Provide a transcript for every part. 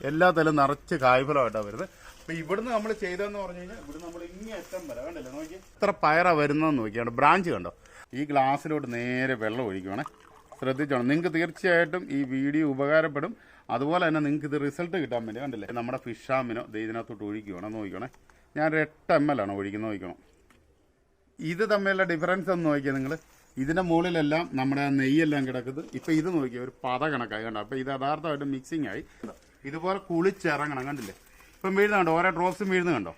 എല്ലാ തലം നിറച്ച് കായ്ഫലമായിട്ടാണ് വരുന്നത്. അപ്പൊ ഇവിടുന്ന് നമ്മൾ ചെയ്തതെന്ന് പറഞ്ഞു കഴിഞ്ഞാൽ ഇവിടുന്ന് നമ്മൾ ഇങ്ങനെ അറ്റം വരെ കണ്ടല്ലോ? നോക്കി എത്ര പയറാ വരുന്നതെന്ന് നോക്കിയാണ്. ബ്രാഞ്ച് കണ്ടോ? ഈ ഗ്ലാസ്സിലോട്ട് നേരെ വെള്ളം ഒഴിക്കുവാണേ. ശ്രദ്ധിച്ചോണം. നിങ്ങൾക്ക് തീർച്ചയായിട്ടും ഈ വീഡിയോ ഉപകാരപ്പെടും. അതുപോലെ തന്നെ നിങ്ങൾക്ക് ഇത് റിസൾട്ട് കിട്ടാൻ വേണ്ടി കണ്ടില്ലേ? നമ്മുടെ ഫിഷാമിനോ ഇതിനകത്തോട്ട് ഒഴിക്കുവാണോ നോക്കിക്കോണേ. ഞാൻ എട്ട് എം എൽ ആണ് ഒഴിക്കുന്നത് നോക്കണം ഇത് തമ്മിലുള്ള ഡിഫറൻസ് ഒന്ന് നോക്കിയാൽ നിങ്ങൾ ഇതിന്റെ മുകളിലെല്ലാം നമ്മുടെ നെയ്യെല്ലാം കിടക്കുന്നത്. ഇപ്പം ഇത് നോക്കിയാൽ ഒരു പത കണക്കായി കണ്ടോ? അപ്പോൾ ഇത് യഥാർത്ഥമായിട്ട് മിക്സിംഗ് ആയി. ഇതുപോലെ കുളിച്ചിറങ്ങണം കണ്ടില്ലേ? ഇപ്പം വീഴുന്ന കണ്ടോ? ഓരോ ഡ്രോപ്സും വീഴുന്ന കണ്ടോ?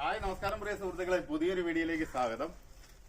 ഹായ് നമസ്കാരം പ്രിയ സുഹൃത്തുക്കളെ. പുതിയൊരു വീഡിയോയിലേക്ക് സ്വാഗതം.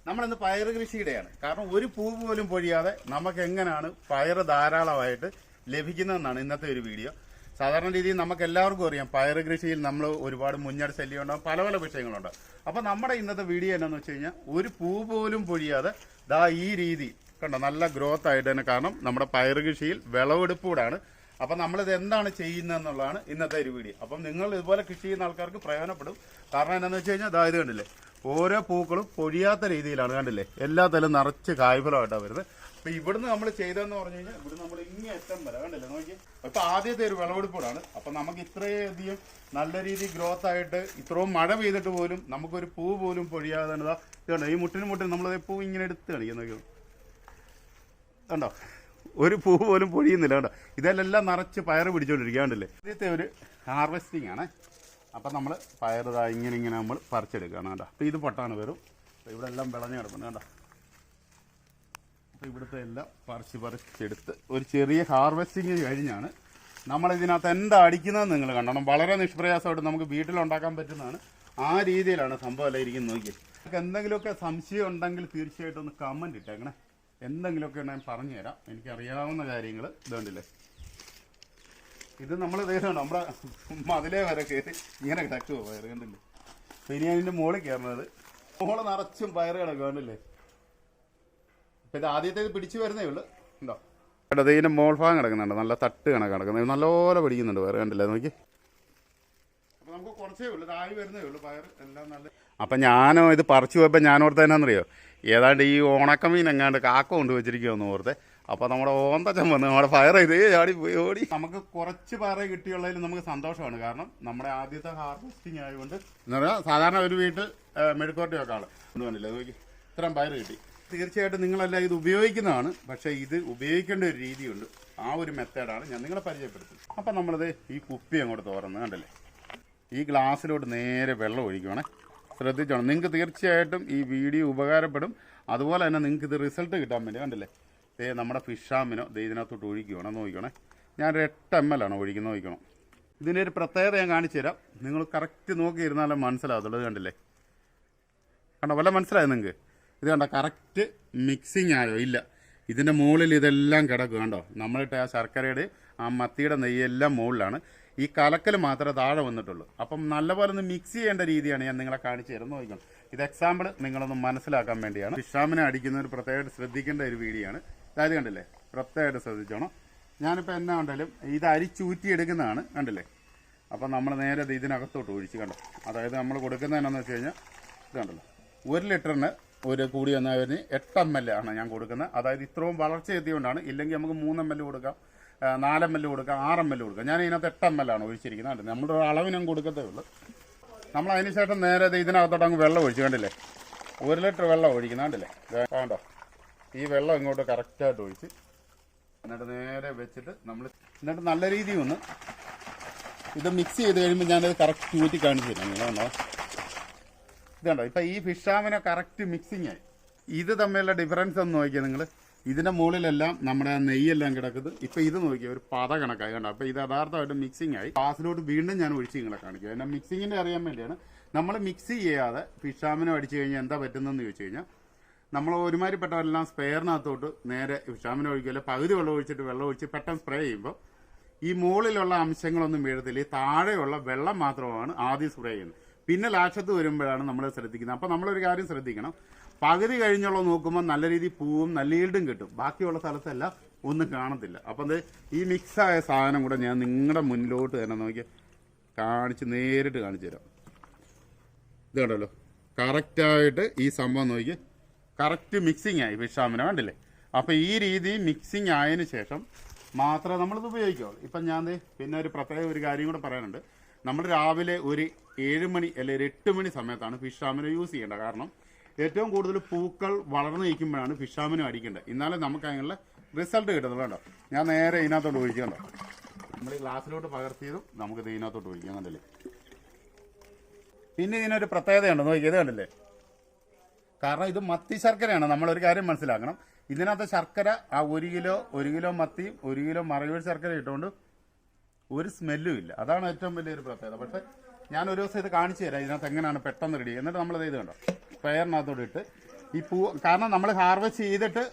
നമ്മളിന്ന് പയർ കൃഷിയുടെയാണ്. കാരണം ഒരു പൂ പോലും പൊഴിയാതെ നമുക്ക് എങ്ങനെയാണ് പയർ ധാരാളമായിട്ട് ലഭിക്കുന്നതെന്നാണ് ഇന്നത്തെ ഒരു വീഡിയോ. സാധാരണ രീതിയിൽ നമുക്ക് എല്ലാവർക്കും അറിയാം പയർ കൃഷിയിൽ നമ്മൾ ഒരുപാട് മുന്നേറ്റ ശല്യം ഉണ്ടാകും പല പല വിഷയങ്ങളുണ്ട്. അപ്പോൾ നമ്മുടെ ഇന്നത്തെ വീഡിയോ എന്നാന്ന് വെച്ച് കഴിഞ്ഞാൽ ഒരു പൂ പോലും പൊഴിയാതെ ദാ ഈ രീതി കണ്ടോ നല്ല ഗ്രോത്ത് ആയിട്ട് തന്നെ. കാരണം നമ്മുടെ പയർ കൃഷിയിൽ വിളവെടുപ്പൂടാണ് അപ്പൊ നമ്മളിത് എന്താണ് ചെയ്യുന്നതെന്നുള്ളതാണ് ഇന്നത്തെ ഒരു വീഡിയോ. അപ്പം നിങ്ങൾ ഇതുപോലെ കൃഷി ചെയ്യുന്ന ആൾക്കാർക്ക് പ്രയോജനപ്പെടും. കാരണം എന്താണെന്ന് വെച്ച് കഴിഞ്ഞാൽ അതായത് കണ്ടില്ലേ? ഓരോ പൂക്കളും പൊഴിയാത്ത രീതിയിലാണ് കണ്ടില്ലേ? എല്ലാ തലം നിറച്ച് കായ്ഫലമായിട്ടാണ് വരുന്നത്. അപ്പൊ ഇവിടുന്ന് നമ്മൾ ചെയ്തതെന്ന് പറഞ്ഞു കഴിഞ്ഞാൽ ഇവിടുന്ന് നമ്മൾ ഇങ്ങനെ എത്തം വരെ കണ്ടില്ലേ? നോക്കി ഇപ്പൊ ആദ്യത്തെ ഒരു വിളവെടുപ്പോടാണ്. അപ്പൊ നമുക്ക് ഇത്രയധികം നല്ല രീതിയിൽ ഗ്രോത്ത് ആയിട്ട് ഇത്രയും മഴ പെയ്തിട്ട് പോലും നമുക്കൊരു പൂ പോലും പൊഴിയാതെ ഈ മുട്ടിന് മുട്ടിന് നമ്മളത് പൂ ഇങ്ങനെ എടുത്ത് കാണിക്കുന്നു കണ്ടോ? ഒരു പൂ പോലും പൊഴിയുന്നില്ല കേട്ടോ. ഇതെല്ലാം നിറച്ച് പയർ പിടിച്ചോണ്ടിരിക്കാണ്ടല്ലേ ആദ്യത്തെ ഒരു ഹാർവെസ്റ്റിംഗ് ആണ്. അപ്പം നമ്മൾ പയർ ഇതാ ഇങ്ങനെ ഇങ്ങനെ നമ്മൾ പറിച്ചെടുക്കുകയാണ് കേട്ടോ. അപ്പോൾ ഇത് പൊട്ടാണ് വരും അപ്പോൾ ഇവിടെ എല്ലാം വിളഞ്ഞ് കിടപ്പുണ്ട് കേട്ടോ. അപ്പോൾ ഇവിടുത്തെ എല്ലാം പറിച്ച് പറിച്ചെടുത്ത് ഒരു ചെറിയ ഹാർവെസ്റ്റിംഗ് കഴിഞ്ഞാണ് നമ്മൾ ഇതിനകത്ത് എന്താ അടിക്കുന്നതെന്ന് നിങ്ങൾ കണ്ടണം. വളരെ നിഷ്പ്രയാസമായിട്ട് നമുക്ക് വീട്ടിലുണ്ടാക്കാൻ പറ്റുന്നതാണ്. ആ രീതിയിലാണ് സംഭവം അല്ല ഇരിക്കുന്നത്. നോക്കി എന്തെങ്കിലുമൊക്കെ സംശയം ഉണ്ടെങ്കിൽ തീർച്ചയായിട്ടും ഒന്ന് കമന്റ് ഇട്ടേക്കണേ. എന്തെങ്കിലുമൊക്കെ ഞാൻ പറഞ്ഞു തരാം എനിക്കറിയാവുന്ന കാര്യങ്ങൾ ഇതുണ്ടല്ലേ? ഇത് നമ്മൾ ദേഹമാണ് നമ്മുടെ മതിലേ വരെ കയറി ഇങ്ങനെ കിടക്കു പയർ കണ്ടില്ലേ? അപ്പൊ ഇനി അതിന്റെ മുകളിൽ കയറുന്നത് മുകൾ നിറച്ചും പയറ് കിടക്കുക കണ്ടില്ലേ? ഇപ്പം ഇത് ആദ്യത്തെ ഇത് പിടിച്ചു വരുന്നേ ഉള്ളു. ഉണ്ടോ കേട്ടോ ഇതിന്റെ മോൾ ഭാഗം കിടക്കുന്നുണ്ട്. നല്ല തട്ട് കണക്ക് കിടക്കുന്നത്. നല്ലപോലെ പിടിക്കുന്നുണ്ട് പയർ കണ്ടില്ലേ? നോക്കി. അപ്പോൾ നമുക്ക് കുറച്ചേ ഉള്ളൂ. താഴെ വരുന്നേ ഉള്ളൂ പയർ എല്ലാം നല്ല അപ്പം ഞാനോ ഇത് പറിച്ചു പോയപ്പോൾ എന്നാന്നറിയോ? ഏതാണ്ട് ഈ ഉണക്കമീൻ എങ്ങാണ്ട് കാക്ക കൊണ്ട് വെച്ചിരിക്കുമെന്ന് ഓർത്ത്. അപ്പൊ നമ്മുടെ ഓന്തച്ചൻ വന്ന് നമ്മുടെ ഫയർ ചെയ്ത് ചാടി പോയി ഓടി. നമുക്ക് കുറച്ച് പാറ കിട്ടിയുള്ളതിൽ നമുക്ക് സന്തോഷമാണ്. കാരണം നമ്മുടെ ആദ്യത്തെ ഹാർവെസ്റ്റിംഗ് ആയതുകൊണ്ട് എന്ന് പറഞ്ഞാൽ സാധാരണ ഒരു വീട്ടിൽ മെഴുക്കോട്ടി ഒക്കെ ആൾ കണ്ടില്ല. നോക്കി ഇത്രയും പയർ കിട്ടി. തീർച്ചയായിട്ടും നിങ്ങളെല്ലാം ഇത് ഉപയോഗിക്കുന്നതാണ്. പക്ഷേ ഇത് ഉപയോഗിക്കേണ്ട ഒരു രീതിയുണ്ട്. ആ ഒരു മെത്തേഡാണ് ഞാൻ നിങ്ങളെ പരിചയപ്പെടുത്തുന്നത്. അപ്പം നമ്മളിത് ഈ കുപ്പി അങ്ങോട്ട് തുറന്ന് കണ്ടല്ലേ? ഈ ഗ്ലാസ്സിലോട്ട് നേരെ വെള്ളം ഒഴിക്കുവാണേ. ശ്രദ്ധിച്ചോണം. നിങ്ങൾക്ക് തീർച്ചയായിട്ടും ഈ വീഡിയോ ഉപകാരപ്പെടും. അതുപോലെ തന്നെ നിങ്ങൾക്ക് ഇത് റിസൾട്ട് കിട്ടാൻ വേണ്ടി കണ്ടില്ലേ? ദേ നമ്മുടെ ഫിഷാമിനോ ദേ ഇതിനകത്തോട്ട് ഒഴിക്കുവാണോ. നോക്കിക്കണേ. ഞാൻ ഒരു എട്ട് എം എൽ ആണ് ഒഴിക്കുന്നത് നോക്കിക്കണം. ഇതിന്റെ ഒരു പ്രത്യേകത ഞാൻ കാണിച്ചു തരാം. നിങ്ങൾ കറക്റ്റ് നോക്കിയിരുന്നാലേ മനസ്സിലാകത്തുള്ളൂ. കണ്ടില്ലേ? കണ്ടോ? വല്ല മനസ്സിലായോ നിങ്ങൾക്ക്? ഇത് കണ്ടോ? കറക്റ്റ് മിക്സിങ് ആയോ? ഇല്ല. ഇതിന്റെ മുകളിൽ ഇതെല്ലാം കിടക്കും കണ്ടോ? നമ്മളിട്ട് ആ ശർക്കരയുടെ ആ മത്തിയുടെ നെയ്യെല്ലാം മുകളിലാണ്. ഈ കലക്കൽ മാത്രമേ താഴെ വന്നിട്ടുള്ളൂ. അപ്പം നല്ലപോലെ ഒന്ന് മിക്സ് ചെയ്യേണ്ട രീതിയാണ് ഞാൻ നിങ്ങളെ കാണിച്ചു തരുന്നത്. നോക്കണം ഇത് എക്സാമ്പിൾ നിങ്ങളൊന്ന് മനസ്സിലാക്കാൻ വേണ്ടിയാണ്. വിഷാമിനെ അടിക്കുന്ന ഒരു പ്രത്യേകമായിട്ട് ശ്രദ്ധിക്കേണ്ട ഒരു വീഡിയോ ആണ് അതായത് കണ്ടില്ലേ? പ്രത്യേകമായിട്ട് ശ്രദ്ധിച്ചോണം. ഞാനിപ്പോൾ എന്നാ കണ്ടാലും ഇത് അരിച്ചൂറ്റിയെടുക്കുന്നതാണ് കണ്ടില്ലേ? അപ്പം നമ്മൾ നേരെ ഇത് ഇതിനകത്തോട്ട് ഒഴിച്ച് കണ്ടോ? അതായത് നമ്മൾ കൊടുക്കുന്നതെന്നു വെച്ച് കഴിഞ്ഞാൽ ഇത് കണ്ടല്ലോ. ഒരു ലിറ്ററിന് ഒരു കൂടി വന്നവരിന് എട്ട് എം എൽ ആണ് ഞാൻ കൊടുക്കുന്നത്. അതായത് ഇത്രയും വളർച്ച എത്തിയതുകൊണ്ടാണ്. ഇല്ലെങ്കിൽ നമുക്ക് മൂന്ന് എം എൽ കൊടുക്കാം നാല് എം എൽ കൊടുക്കാം ആറ് എം എൽ കൊടുക്കാം. ഞാൻ ഇതിനകത്ത് എട്ട് എം എൽ ആണ് ഒഴിച്ചിരിക്കുന്നത് നമ്മുടെ അളവിനും കൊടുക്കത്തേ ഉള്ളൂ. നമ്മൾ അതിന് ശേഷം നേരെ ഇതിനകത്തോട്ട് അങ്ങ് വെള്ളം ഒഴിച്ചു കണ്ടില്ലേ? ഒരു ലിറ്റർ വെള്ളം ഒഴിക്കുന്ന കണ്ടില്ലേ? ദേ കണ്ടോ? ഈ വെള്ളം ഇങ്ങോട്ട് കറക്റ്റായിട്ട് ഒഴിച്ച് എന്നിട്ട് നേരെ വെച്ചിട്ട് നമ്മൾ എന്നിട്ട് നല്ല രീതിയിൽ ഒന്ന് ഇത് മിക്സ് ചെയ്ത് കഴിയുമ്പോൾ ഞാനത് കറക്റ്റ് ഊറ്റി കാണിച്ചു തരാം. നിങ്ങൾ കണ്ടോ? ഇതുണ്ടോ? ഇപ്പം ഈ ഫിഷാമിനെ കറക്റ്റ് മിക്സിങ് ആയി. ഇത് തമ്മിലുള്ള ഡിഫറൻസ് ഒന്ന് നോക്കിയാൽ നിങ്ങൾ ഇതിന്റെ മുകളിലെല്ലാം നമ്മുടെ നെയ്യെല്ലാം കിടക്കുന്നത്. ഇപ്പം ഇത് നോക്കിയാൽ ഒരു പത കണക്കായി കണ്ടോ? അപ്പോൾ ഇത് യഥാർത്ഥമായിട്ട് മിക്സിംഗ് ആയി. ഗ്ലാസ്സിലോട്ട് വീണ്ടും ഞാൻ ഒഴിച്ച് നിങ്ങളെ കാണിക്കുക എന്നാൽ മിക്സിങ്ങിന്റെ അറിയാൻ വേണ്ടിയാണ്. നമ്മൾ മിക്സ് ചെയ്യാതെ ഫിഷാമിനെ അടിച്ചു കഴിഞ്ഞാൽ എന്താ പറ്റുന്നതെന്ന് ചോദിച്ചു കഴിഞ്ഞാൽ നമ്മൾ ഒരുമാതിരിപ്പെട്ടവരെല്ലാം സ്പെയറിനകത്തോട്ട് നേരെ ഫിഷാമിനെ ഒഴിക്കില്ല പകുതി വെള്ളം ഒഴിച്ചിട്ട് വെള്ളം ഒഴിച്ച് പെട്ടെന്ന് സ്പ്രേ ചെയ്യുമ്പോൾ ഈ മുകളിലുള്ള അംശങ്ങളൊന്നും വീഴത്തില്ല. ഈ താഴെയുള്ള വെള്ളം മാത്രമാണ് ആദ്യം സ്പ്രേ ചെയ്യുന്നത്. പിന്നെ ലാക്ഷത്ത് വരുമ്പോഴാണ് നമ്മൾ ശ്രദ്ധിക്കുന്നത്. അപ്പം നമ്മളൊരു കാര്യം ശ്രദ്ധിക്കണം. പകുതി കഴിഞ്ഞുള്ള നോക്കുമ്പോൾ നല്ല രീതിയിൽ പൂവും നല്ല ഈൽഡും കിട്ടും. ബാക്കിയുള്ള സ്ഥലത്തെല്ലാം ഒന്നും കാണത്തില്ല. അപ്പം അത് ഈ മിക്സായ സാധനം കൂടെ ഞാൻ നിങ്ങളുടെ മുന്നിലോട്ട് തന്നെ നോക്കി കാണിച്ച് നേരിട്ട് കാണിച്ചു തരാം. ഇത് കണ്ടല്ലോ. കറക്റ്റായിട്ട് ഈ സംഭവം നോക്കി. കറക്റ്റ് മിക്സിംഗ് ആയി വിഷാമിനെ കണ്ടില്ലേ? അപ്പോൾ ഈ രീതി മിക്സിംഗ് ആയതിനു ശേഷം മാത്രമേ നമ്മളിത് ഉപയോഗിക്കുള്ളൂ. ഇപ്പം ഞാൻ പിന്നെ ഒരു പ്രത്യേക ഒരു കാര്യം കൂടെ പറയാനുണ്ട്. നമ്മൾ രാവിലെ ഒരു ഏഴ് മണി അല്ലെങ്കിൽ ഒരു എട്ട് മണി സമയത്താണ് ഫിഷ് ഷാമിനെ യൂസ് ചെയ്യേണ്ടത്. കാരണം ഏറ്റവും കൂടുതൽ പൂക്കൾ വളർന്നു നിൽക്കുമ്പോഴാണ് ഫിഷ് ഷാമിനും അടിക്കേണ്ടത്. എന്നാലേ നമുക്ക് അതിനുള്ള റിസൾട്ട് കിട്ടുന്നത് വേണ്ടോ ഞാൻ നേരെ ഇതിനകത്തോട്ട് ഒഴിക്കണ്ടോ നമ്മൾ ഈ ഗ്ലാസ്സിലോട്ട് പകർത്തിയതും നമുക്ക് ഇത് ഇതിനകത്തോട്ട് ഒഴിക്കാം കണ്ടില്ലേ? പിന്നെ ഇതിനൊരു പ്രത്യേകതയുണ്ട് നോക്കിയത് കണ്ടില്ലേ? കാരണം ഇത് മത്തി ശർക്കരയാണ് നമ്മളൊരു കാര്യം മനസ്സിലാക്കണം. ഇതിനകത്ത് ശർക്കര ആ ഒരു കിലോ ഒരു കിലോ മത്തിയും ഒരു കിലോ മറയൂർ ശർക്കര ഇട്ടുകൊണ്ട് ഒരു സ്മെല്ലും ഇല്ല. അതാണ് ഏറ്റവും വലിയൊരു പ്രത്യേകത. പക്ഷെ ഞാൻ ഒരു ദിവസം ഇത് കാണിച്ചു തരാം. ഇതിനകത്ത് എങ്ങനെയാണ് പെട്ടെന്ന് റെഡി എന്നിട്ട് നമ്മൾ ഇത് കണ്ടോ? സ്പ്രെയറിനകത്തോട്ട് ഇട്ട് ഈ പൂ കാരണം നമ്മൾ ഹാർവെസ്റ്റ് ചെയ്തിട്ട്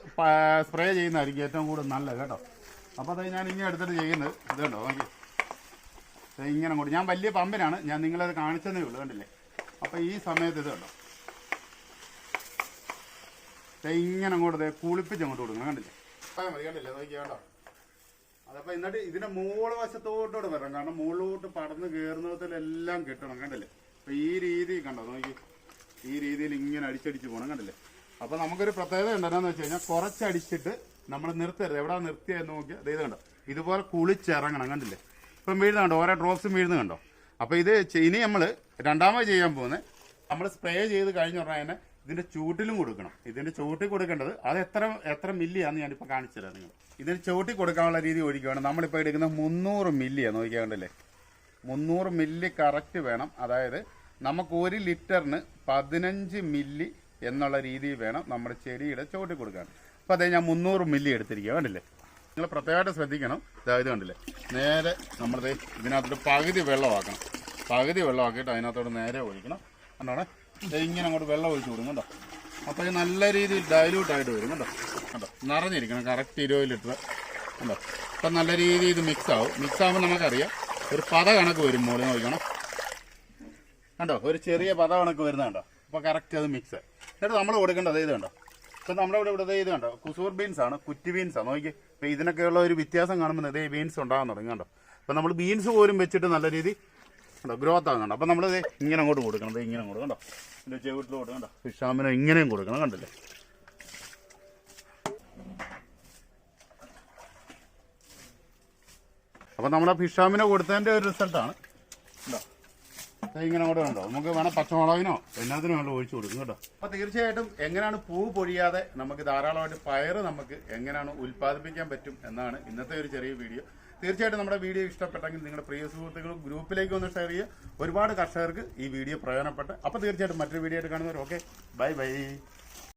സ്പ്രേ ചെയ്യുന്നതായിരിക്കും ഏറ്റവും കൂടുതൽ നല്ലത് കേട്ടോ. അപ്പോൾ അത് ഞാൻ ഇങ്ങനെ എടുത്തിട്ട് ചെയ്യുന്നത് ഇത് കണ്ടോ? നോക്കി. ഇങ്ങനെ അങ്ങോട്ട്. ഞാൻ വലിയ പമ്പിനാണ്. ഞാൻ നിങ്ങളത് കാണിച്ചതേ ഉള്ളൂ. കണ്ടില്ലേ? അപ്പോൾ ഈ സമയത്ത് ഇത് കണ്ടോ? ഇങ്ങനെ അങ്ങോട്ട് കുളിപ്പിച്ച് അങ്ങോട്ട് കൊടുക്കണം. കണ്ടില്ലേ? മതി. കണ്ടില്ലേ? നോക്കി കേട്ടോ അതപ്പോ എന്നിട്ട് ഇതിന്റെ മുകൾ വശത്തോട്ടോട് വരണം. കാരണം മുകളിലോട്ട് പടന്ന് കയറുന്നതിലെല്ലാം കിട്ടണം കണ്ടല്ലേ? അപ്പൊ ഈ രീതി കണ്ടോ? നോക്കി. ഈ രീതിയിൽ ഇങ്ങനെ അടിച്ചടിച്ച് പോകണം കണ്ടല്ലേ? അപ്പൊ നമുക്കൊരു പ്രത്യേകത ഉണ്ടെന്നു വെച്ച് കഴിഞ്ഞാൽ കുറച്ചടിച്ചിട്ട് നമ്മൾ നിർത്തരുത്. എവിടെ നിർത്തിയെന്ന് നോക്കിയാൽ ദേ ഇത് കണ്ടോ? ഇതുപോലെ കുളിച്ചിറങ്ങണം കണ്ടില്ലേ? ഇപ്പം വീഴുന്ന കണ്ടോ? ഓരോ ഡ്രോപ്സും വീഴുന്ന കണ്ടോ? അപ്പൊ ഇത് ഇനി നമ്മൾ രണ്ടാമത് ചെയ്യാൻ പോകുന്നത് നമ്മൾ സ്പ്രേ ചെയ്ത് കഴിഞ്ഞ ഉടനെ ഇതിന്റെ ചൂട്ടിലും കൊടുക്കണം. ഇതിന്റെ ചൂട്ടിൽ കൊടുക്കേണ്ടത് അത് എത്ര എത്ര മില്ലിയാന്ന് ഞാനിപ്പോൾ കാണിച്ചു തരാം നിങ്ങൾ ഇതിന് ചൂട്ടിൽ കൊടുക്കാനുള്ള രീതി ഒഴിക്കുകയാണ് നമ്മളിപ്പോൾ എടുക്കുന്ന മുന്നൂറ് മില്ലിയാണ് നോക്കിയാണ്ടല്ലേ? മുന്നൂറ് മില്ലി കറക്റ്റ് വേണം. അതായത് നമുക്ക് ഒരു ലിറ്ററിന് പതിനഞ്ച് മില്ലി എന്നുള്ള രീതിയിൽ വേണം നമ്മുടെ ചെടിയുടെ ചുവട്ടിൽ കൊടുക്കാൻ. അപ്പോൾ അതേ ഞാൻ മുന്നൂറ് മില്ലി എടുത്തിരിക്കുക കണ്ടില്ലേ? നിങ്ങൾ പ്രത്യേകമായിട്ട് ശ്രദ്ധിക്കണം. ഇതായത് ഇത് കണ്ടില്ലേ? നേരെ നമ്മളത് ഇതിനകത്തോട്ട് പകുതി വെള്ളമാക്കണം. പകുതി വെള്ളമാക്കിയിട്ട് അതിനകത്തോട് നേരെ ഒഴിക്കണം. ദേ ഇങ്ങനെ അങ്ങോട്ട് വെള്ളം ഒഴിച്ചു കൊടുക്കും കേട്ടോ. അപ്പോൾ നല്ല രീതിയിൽ ഡൈല്യൂട്ട് ആയിട്ട് വരും കേട്ടോ. കേട്ടോ. നിറഞ്ഞിരിക്കണം കറക്റ്റ് ഇരുപത് ലിറ്റർ കണ്ടോ അപ്പം നല്ല രീതിയിൽ ഇത് മിക്സ് ആവും. മിക്സ് ആകുമ്പോൾ നമുക്കറിയാം ഒരു പത കണക്ക് വരും മുകളിൽ നോക്കണം കണ്ടോ? ഒരു ചെറിയ പത കണക്ക് വരുന്ന കണ്ടോ? അപ്പോൾ കറക്റ്റ് അത് മിക്സ് എന്നിട്ട് നമ്മൾ കൊടുക്കേണ്ടത് ഇത് കണ്ടോ? ഇപ്പം നമ്മുടെ ഇവിടെ ഇവിടെ ഇത് കണ്ടോ? കുസൂർ ബീൻസ് ആണ് കുറ്റി ബീൻസ് ആണ് നോക്കി ഇപ്പം ഇതിനൊക്കെയുള്ള ഒരു വ്യത്യാസം കാണുമ്പോൾ ഇതേ ബീൻസ് ഉണ്ടാകാൻ തുടങ്ങി കണ്ടോ? അപ്പം നമ്മൾ ബീൻസ് പോലും വെച്ചിട്ട് നല്ല രീതി കണ്ടോ? ഗ്രോത്ത് കണ്ടോ? അപ്പം നമ്മളിത് ഇങ്ങനെ അങ്ങോട്ട് കൊടുക്കണം. ഇങ്ങനെ അങ്ങോട്ട് കണ്ടോ? ഇതിന്റെ ചെവിട്ടിലോട്ട് കണ്ടോ? ഫിഷാമിനെ ഇങ്ങനെയും കൊടുക്കണം കണ്ടില്ലേ? അപ്പം നമ്മുടെ ഫിഷാമിനെ കൊടുത്തതിന്റെ ഒരു റിസൾട്ടാണ് കണ്ടോ? ഇങ്ങനെ അങ്ങോട്ട് കണ്ടോ? നമുക്ക് വേണം പച്ചമുളകിനോ എല്ലാത്തിനും വേണ്ട ഒഴിച്ചു കൊടുക്കും കേട്ടോ. അപ്പൊ തീർച്ചയായിട്ടും എങ്ങനെയാണ് പൂ പൊഴിയാതെ നമുക്ക് ധാരാളമായിട്ട് പയർ നമുക്ക് എങ്ങനെയാണ് ഉൽപ്പാദിപ്പിക്കാൻ പറ്റും എന്നാണ് ഇന്നത്തെ ഒരു ചെറിയ വീഡിയോ തീർച്ചയായിട്ടും നമ്മുടെ വീഡിയോ ഇഷ്ടപ്പെട്ടെങ്കിൽ നിങ്ങളുടെ പ്രിയ സുഹൃത്തുക്കളും ഗ്രൂപ്പിലേക്ക് ഒന്ന് ഷെയർ ചെയ്യുക. ഒരുപാട് കർഷകർക്ക് ഈ വീഡിയോ പ്രയോജനപ്പെട്ട് അപ്പോൾ തീർച്ചയായിട്ടും മറ്റൊരു വീഡിയോ ആയിട്ട് കാണുന്നവർ. Okay bye bye